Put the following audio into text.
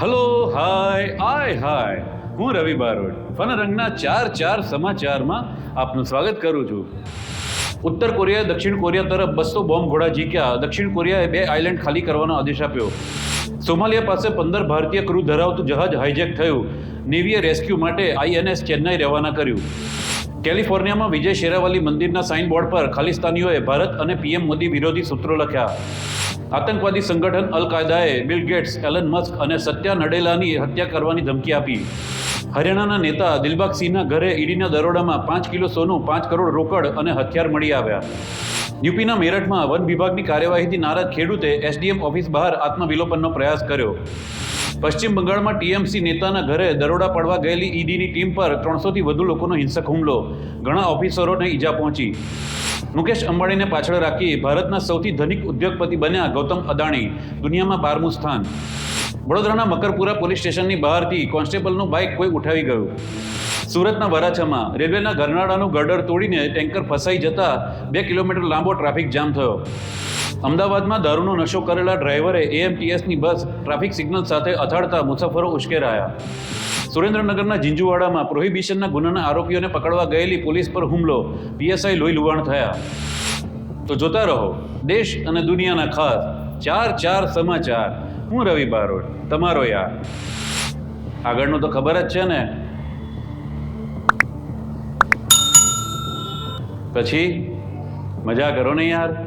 Hello hi આય હાય હું રવિ Barot. Fun રંગના ચાર ચાર સમાચારમાં આપનું સ્વાગત કરું છું. ઉત્તર કોરિયાએ દક્ષિણ કોરિયા તરફ બસો બોમ્બ ઘોડા જીક્યા દક્ષિણ કોરિયાએ બે આઇલેન્ડ ખાલી કરવાનો આદેશ આપ્યો. સોમાલિયા પાસે પંદર ભારતીય ક્રૂ ધરાવતું જહાજ હાઇજેક થયું. નેવીએ રેસ્ક્યુ માટે આઈએનએસ ચેન્નાઈ રવાના કર્યું. કેલિફોર્નિયામાં વિજય શેરાવાલી મંદિરના સાઇન બોર્ડ પર ખાલિસ્તાનીઓએ ભારત અને પીએમ મોદી વિરોધી સૂત્રો લખ્યા. આતંકવાદી સંગઠન અલ કાયદાએ બિલ ગેટ્સ, એલન મસ્ક અને સત્યા નડેલાની હત્યા કરવાની ધમકી આપી. હરિયાણાના નેતા દિલબાગસિંહના ઘરે ઈડીના દરોડામાં પાંચ કિલો સોનું, પાંચ કરોડ રોકડ અને હથિયાર મળી આવ્યા. યુપીના મેરઠમાં વન વિભાગની કાર્યવાહીથી નારાજ ખેડૂતે એસડીએમ ઓફિસ બહાર આત્મવિલોપનનો પ્રયાસ કર્યો. પશ્ચિમ બંગાળમાં ટીએમસી નેતાના ઘરે દરોડા પડવા ગયેલી ઈડીની ટીમ પર ત્રણસોથી વધુ લોકોનો હિંસક હુમલો. ઘણા ઓફિસરોને ઈજા પહોંચી. મુકેશ અંબાણીને પાછળ રાખી ભારતના સૌથી ધનિક ઉદ્યોગપતિ બન્યા ગૌતમ અદાણી, દુનિયામાં બારમું સ્થાન. વડોદરાના મકરપુરા પોલીસ સ્ટેશનની બહારથી કોન્સ્ટેબલનું બાઇક કોઈ ઉઠાવી ગયું. સુરતના વરાછામાં રેલવેના ગરનાળાનું ગર્ડર તોડીને ટેન્કર ફસાઈ જતા બે કિલોમીટર લાંબો ટ્રાફિક જામ થયો. અમદાવાદમાં દારૂનો નશો કરેલા ડ્રાઈવરે એએમટીએસની બસ ટ્રાફિક સિગ્નલ સાથે અથાડતા મુસાફરો ઉશ્કેરાયા. સુરેન્દ્રનગરના ઝીંઝુવાડામાં પ્રોહિબિશનના ગુનાના આરોપીઓને પકડવા ગયેલી પોલીસ પર હુમલો, પીએસઆઈ લોહી લુવાણ થયા. તો જોતા રહો, દેશ અને દુનિયાના ખાસ ચાર ચાર સમાચાર. હું રવિ બારોટ, તમારો યાર. આગળનું તો ખબર જ છે ને. પછી? મજા કરો ને યાર?